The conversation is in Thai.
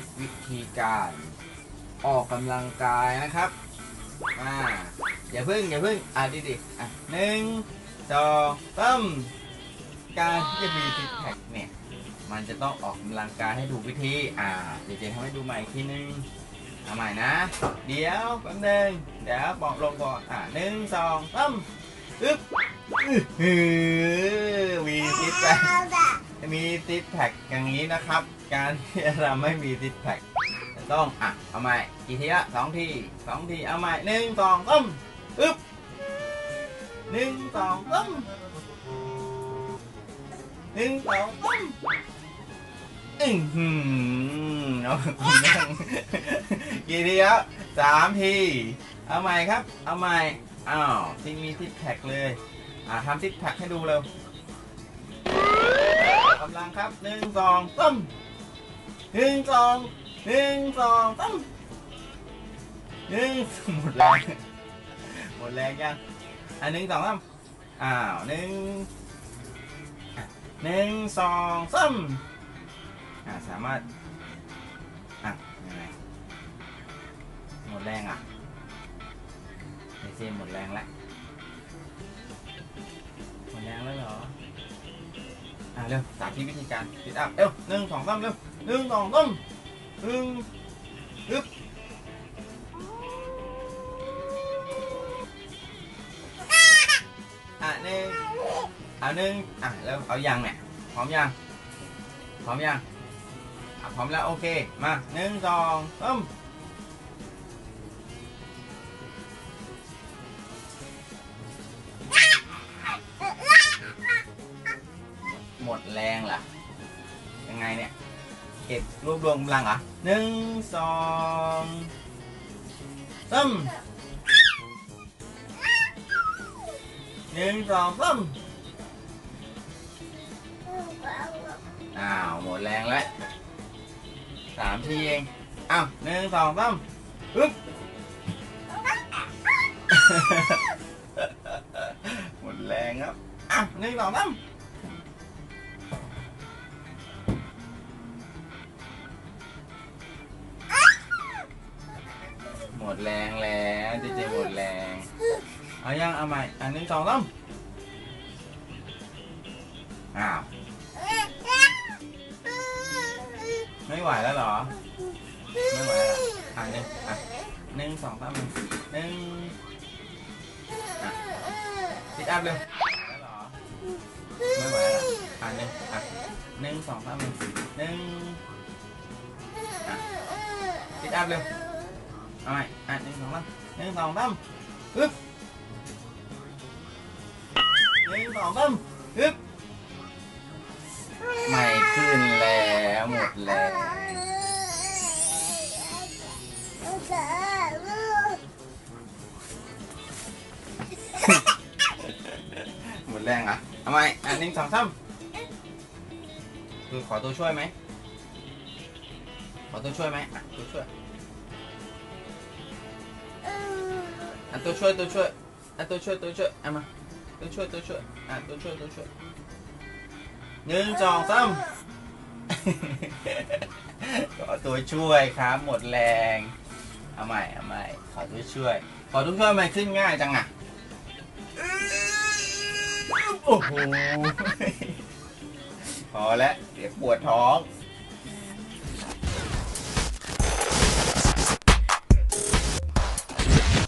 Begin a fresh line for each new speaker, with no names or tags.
ดวิธีการออกกำลังกายนะครับอ่าอย่าพึ่งอย่าพึ่งอะดิดิอะหนึ่งสองสามการที่จะมีซิกแพคเนี่ยมันจะต้องออกกำลังกายให้ถูกวิธีอ่าเดี๋ยวเจทำให้ดูใหม่อีกทีนึงเอาใหม่นะ เดี๋ยวแป๊บนึงเดี๋ยวบอกลงก่อนอ่าหนึ่งสองสามอึ๊บอื้อหือ มีซิกแพคอย่างนี้นะครับ การที่เราไม่มีซิกแพคจะต้องอะเอาใหม่กี่ทีละสองทีสองทีเอาใหม่หนึ่งสองสามอึ๊บหนึ่งสองสามหนึ่งสองสามอือหือเอาคุณยังกี่ทีล้วสามทีเอาใหม่ครับ เอาใหม่อ้าวที่มีซิกแพคเลยอ่าทำซิกแพคให้ดูเร็ว กำลังครับหนึ่งสองสามหนึ่งสองหนึ่งสองสามหนึ่งหมดแรงหมดแรงยังอะหนึ่งสองสามอ้าวหนึ่งหนึ่งสองสามอ่าสามารถอะยังไงหมดแรงอะไม่ใช่หมดแรงแล้ว เร็วสาธิตวิธีการติดอัพเร็วหนึ่งสองสามเร็วหนึ่งสองสามหนึ่งอึ๊บอะหนึ่งอะหนึ่งอะแล้วเอายังเนี่ยพร้อมยังพร้อมยังอะพร้อมแล้วโอเคมาหนึ่งสองสาม หมดแรงล่ะ ยังไงเนี่ย เก็บรวบรวมกำลังเหรอหนึ่งสองสามหนึ่งสองสามอ้าว หมดแรงแล้วสามทีเอง อ้าวหนึ่งสองสามอึ๊บหมดแรงครับ อ้าวหนึ่งสองสาม แรงแล้วเจเจหมดแรงเอายังเอาใหม่อันหนึ่งสองสามอ้าวไม่ไหวแล้วเหรอไม่ไหวแล้วอะหนึ่งอะหนึ่งสองสามหนึ่งหนึ่งอะติดอัพเร็วแล้วเหรอไม่ไหวแล้วอะหนึ่งอะหนึ่งสองสามหนึ่งหนึ่งอะติดอัพเร็ว เอาใหม่อะหนึ่งสองสามหนึ่งสองสามฮึบหนึ่งสองสามฮึบไม่ขึ้นแล้วหมดแล้ว หมดแรงเหรอะเอาใหม่อะหนึ่งสองสามคือขอตัวช่วยไหมขอตัวช่วยไหมตัวช่วย อะตัวช่วยตัวช่วยอะตัวช่วยตัวช่วยเอามาตัวช่วยตัวช่วยอะตัวช่วยตัวช่วยหนึ่งสองสามขอตัวช่วยครับหมดแรงเอาใหม่เอาใหม่ขอตัวช่วย ขอตัวช่วยมันขึ้นง่ายจังอะโอ้โหพอแล้วเดี๋ยวปวดท้อง